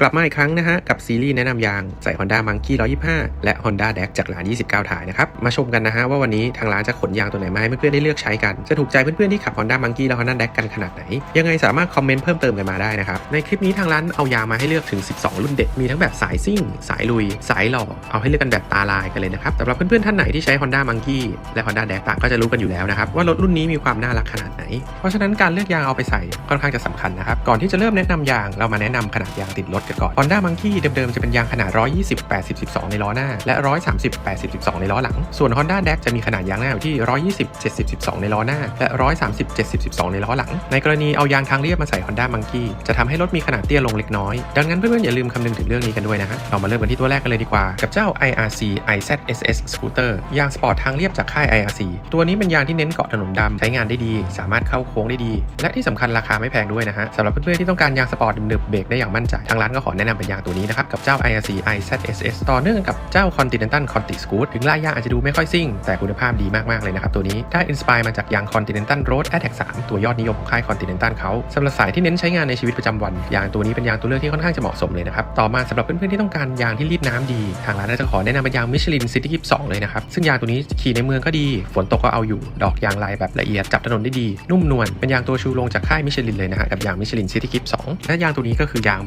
กลับมาอีกครั้งนะฮะ กับซีรีส์แนะนำยางใส่ Honda Monkey 125 และ Honda d a c จากร้าน 29 ถ่ายนะครับ มาชมกันนะฮะว่าวันนี้ทางร้านจะขนยางตัวไหนมาให้เพื่อนๆได้เลือกใช้กัน จะถูกใจเพื่อนๆที่ขับ Honda Monkey และ Honda d a c กันขนาดไหน ยังไงสามารถคอมเมนต์เพิ่มเติมกันมาได้นะครับ ในคลิปนี้ทางร้านเอายางมาให้เลือกถึง 12 รุ่นเด็ด มีทั้งแบบสายซิ่ง สายลุย สายหล่อ เอาให้เลือกกันแบบตาลายกันเลยนะครับสำหรับเพื่อนๆท่านไหนที่ใช้ Honda Monkey และ Honda d a c ต่างก็จะรู้กันอยู่แล้วนะครับว่ารถรุ่นนี้มีความน่ารักขนาดไหน เพราะฉะนั้นการเลือกยางเอาไปใส่ค่อนข้างจะสำคัญนะครับก่อนที่จะเริ่มแนะนำยางเรามาแนะนำขนาดยางติดรถกันก่อน Honda Monkey เดิมๆ จะเป็นยางขนาด 120 80 12 ในล้อหน้า และ 130 80 12 ในล้อหลัง ส่วน Honda d a c จะมีขนาดยางหน้าอยู่ที่ 120 70 12 ในล้อหน้า และ 130 70 12 ในล้อหลัง ในกรณีเอายางทางเรียบมาใส่ Honda Monkey จะทำให้รถมีขนาดเตี้ยลงเล็กน้อย ดังนั้นเพื่อนๆ อย่าลืมคำนึงถึงเรื่องนี้กันด้วยนะฮะ เรามาเริ่มกันที่ตัวแรกกันเลยดีกว่า กับเจ้า IRC IZSS Scooter ยางสปอร์ตทางเรียบจากค่าย IRC ตัวนี้เป็นยางที่เน้นเกาะถนนดำใช้งานได้ดี สามารถเข้าโค้งได้ดี และที่สำคัญราคาไม่แพงด้วยนะฮะสำหรับเพื่อนๆที่ต้องการยางสปอร์ตหนึบๆเบรกได้อย่างมั่นใจทางร้านก็ขอแนะนำเป็นยางตัวนี้นะครับกับเจ้า IRC IZSS ต่อเนื่องกับเจ้า Continental Conti Scoot ถึงลายยางอาจจะดูไม่ค่อยซิ่ง แต่คุณภาพดีมากๆเลยนะครับตัวนี้ได้อินสปายมาจากยาง Continental Road Attack 3 ตัวยอดนิยมของค่าย Continental เขาสำหรับสายที่เน้นใช้งานในชีวิตประจำวันยางตัวนี้เป็นยางตัวเลือกที่ค่อนข้างจะเหมาะสมเลยนะครับต่อมาสำหรับเพื่อนๆที่ต้องการยางที่รีดน้ำดีทางร้านจะขอแนะนำเป็นยาง Michelin City 22เลยนะครับซึ่งยางตัวนี้ขี่ในเมืองก็ดี ฝนตกก็เอาอยู่ดอกยางลายแบบละเอียดจับถนนได้ดีนุ่มนวลเป็นยางตัวชูโรงจากค่าย Michelin เลยนะฮะกับยาง Michelin City 2และยางตัวนี้ก็คือยาง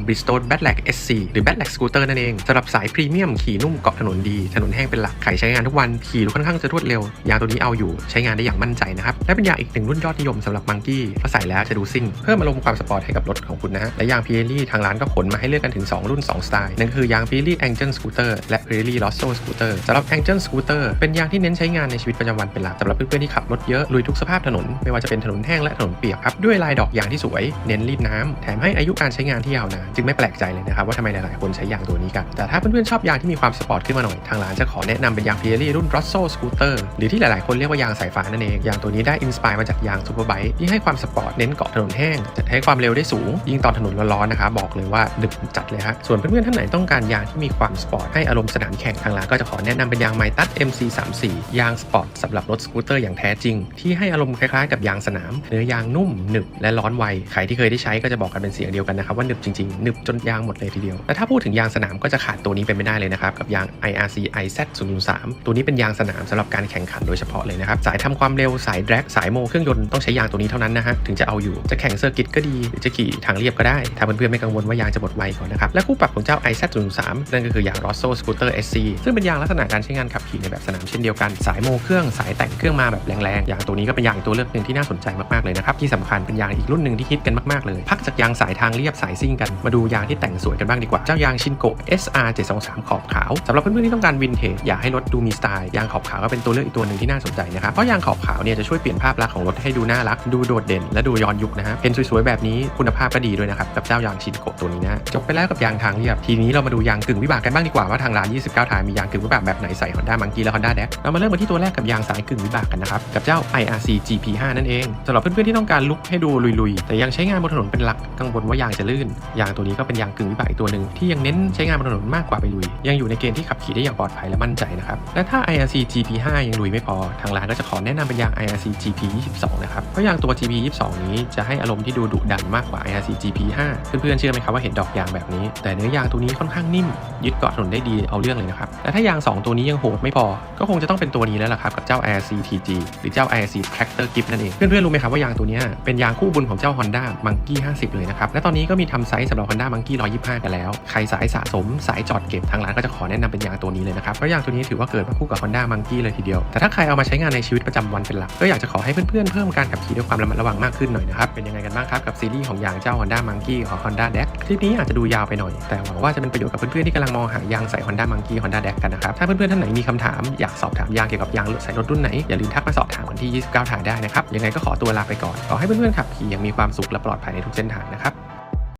Bridgestone Badlag SC หรือ Badlag Scooter นั่นเองสำหรับสายพรีเมียมขี่นุ่มเกาะถนนดี ถนนแห้งเป็นหลักใครใช้งานทุกวันขี่ค่อนข้างจะรวดเร็วยางตัวนี้เอาอยู่ใช้งานได้อย่างมั่นใจนะครับและเป็นยางอีกหนึ่งรุ่นยอดนิยมสำหรับมังกี้เพราะใส่แล้วจะดูซิ่งเพิ่มอารมณ์ความสปอร์ตให้กับรถของคุณนะฮะและยาง Pirelli ทางร้านก็ขนมาให้เลือกกันถึง 2 รุ่น 2 สไตล์นั่นคือยาง Pirelli Angel Scooter และ Pirelli Rosso Scooter สำหรับ Angel Scooter เป็นยางที่เน้นใช้งานในชีวิตประจำวันเป็นหลักสำหรับเพื่อนๆที่ขับรถเยอะลุยทุกสภาพถนนไม่ว่าจะเป็นถนนแห้งและถนนเปียกครับด้วยลายดอกยางที่สวย เน้นรีดน้ำแถมให้อายุการใช้งานที่ยาวนานจึงไม่แปลกใจเลยนะครับว่าทำไมหลายๆคนใช้ยางตัวนี้กัน แต่ถ้าเพื่อนๆชอบยางที่มีความสปอร์ตขึ้นมาหน่อย ทางร้านจะขอแนะนำเป็นยาง Pirelli รุ่น Rosso Scooter หรือที่หลายๆคนเรียกว่ายางสายฟ้านั่นเองยางตัวนี้ได้อินสปายมาจากยางซูเปอร์ไบค์ที่ให้ความสปอร์ตเน้นเกาะถนนแห้งจะให้ความเร็วได้สูง ยิ่งตอนถนนร้อนๆนะครับบอกเลยว่าดึกจัดเลยฮะส่วนเพื่อนๆท่านไหนต้องการยางที่มีความสปอร์ตให้อารมณ์สนามแข่งทางร้านก็จะขอแนะนำเป็นยางไมตัส MC34 ยางสปอร์ตสำหรับรถสกูตเตอร์อย่างแท้จริง ที่ให้อารมณ์คล้ายๆกับยางสนาม เนื้อยางนุ่มหนึบและร้อนไวใครที่เคยได้ใช้ก็จะบอกกันเป็นเสียงเดียวกันนะครับว่าหนึบจริงๆหนึบจนยางหมดเลยทีเดียว และถ้าพูดถึงยางสนามก็จะขาดตัวนี้ไปไม่ได้เลยนะครับกับยาง IRC IZ003 ตัวนี้เป็นยางสนามสำหรับการแข่งขันโดยเฉพาะเลยนะครับสายทำความเร็วสายแดรกสายโมเครื่องยนต์ต้องใช้ยางตัวนี้เท่านั้นนะฮะถึงจะเอาอยู่จะแข่งเซอร์กิตก็ดีหรือจะขี่ทางเรียบก็ได้ ถ้าเพื่อนๆไม่กังวลว่ายางจะหมดไวก่อนนะครับและคู่ปรับของเจ้า IZ003 นั่นก็คือยาง Rosso Scooter SC ซึ่งเป็นยางลักษณะการใช้งานขับขี่ในแบบสนามเช่นเดียวกันสายโมเครื่องสายแต่งเครื่องมาแบบแรงๆยางตัวนี้ก็เป็นยางตัวเลือกหนึ่งที่น่าสนใจมากๆเลยนะครับที่สำคัญเป็นยางอีกรุ่นหนึ่งที่ฮิตกันมากๆเลยพักจากยางสายทางเรียบสายซิ่งกันมาดูยางที่แต่งสวยกันบ้างดีกว่า เจ้ายางชินโก SR 723ขอบขาวสำหรับเพื่อนๆที่ต้องการวินเทจอยากให้รถดูมีสไตล์ยางขอบขาวก็เป็นตัวเลือกอีกตัวหนึ่งที่น่าสนใจนะครับเพราะยางขอบขาวเนี่ยจะช่วยเปลี่ยนภาพลักษณ์ของรถให้ดูน่ารัก ดูโดดเด่น และดูย้อนยุคนะฮะเห็นสวยๆแบบนี้คุณภาพก็ดีด้วยนะครับกับเจ้ายางชินโกตัวนี้นะจบไปแล้วกับยางทางเรียบทีนี้เรามาดูยางกึ่งวิบากกันบ้างดีกว่าว่าทางร้าน 29 ทายมียางกึ่งวิบากแบบไหนใส่ Honda Monkey และ Honda d a c เรามาเริ่มกันที่ตัวแรกกับยางสายกึ่งวิบากกันนะครับกับเจ้า IRC GP5 นั่นเองสำหรับเพื่อนๆที่ต้องการลุกให้ดูลุยๆ แต่ยังใช้งานบนถนนเป็นหลักกังวลว่ายางจะลื่นยางตัวนี้ก็เป็นยางกึ่งวิบากอีกตัวหนึ่งที่ยังเน้นใช้งานบนถนนมากกว่าไปลุย ยังอยู่ในเกณฑ์ที่ขับขี่ได้อย่างปลอดภัยและมั่นใจนะครับ และถ้า IRC GP5 ยังลุยไม่พอ ทางร้านก็จะขอแนะนำเป็นยาง IRC GP22 นะครับ เพราะยางตัว GP22 นี้จะให้อารมณ์ที่ดูดุดันมากกว่า IRC GP5 เพื่อนๆเชื่อไหมครับว่าเห็นดอกยางแบบนี้ แต่เนื้อยางตัวนี้ค่อนข้างนิ่ม ยึดเกาะถนนได้ดีเอาเรื่องเลยนะครับและถ้ายาง 2 ตัวนี้ยังโหดไม่พอ ก็คงจะต้องเป็นตัวนี้แล้วล่ะครับกับเจ้า IRC TG หรือเจ้า IRC Tractor Grip นั่นเองเพื่อนๆรู้ไหมครับว่ายางตัวนี้เป็นยางคู่บุญของเจ้า Honda Monkey 50 เลยนะครับและตอนนี้ก็มีทำไซส์สำหรับ Honda Monkey 125 กันแล้ว ใครสายสะสมสายจอดเก็บทางร้านก็จะขอแนะนำเป็นยางตัวนี้เลยนะครับ เพราะยางตัวนี้ถือว่าเกิดมาคู่กับ Honda Monkey เลยทีเดียว แต่ถ้าใครเอามาใช้งานในชีวิตประจำวันเป็นหลัก ก็อยากจะขอให้เพื่อนๆเพิ่มการขับขี่ด้วยความระมัดระวังมากขึ้นหน่อยนะครับ เป็นยังไงกันบ้างครับกับซีรีส์ของยางเจ้า Honda Monkey ของ Honda d a c คลิปนี้อาจจะดูยาวไปหน่อย แต่หวังว่าจะเป็นประโยชน์กับเพื่อนๆที่กำลังมองหายางใส่ Honda Monkey Honda d a c กันนะครับ ถ้าเพื่อนๆท่านไหนมีคำถามอยากสอบถามยางเกี่ยวกับยางใส่รถรุ่นไหนอย่าลืมทักมาสอบถามกันที่ 29ถ่ายได้นะครับ ยังไงก็ขอตัวลาไปก่อน ขอให้เพื่อนๆขับขี่อย่างมีความสุขและปลอดภัยในทุกเส้นทางนะครับ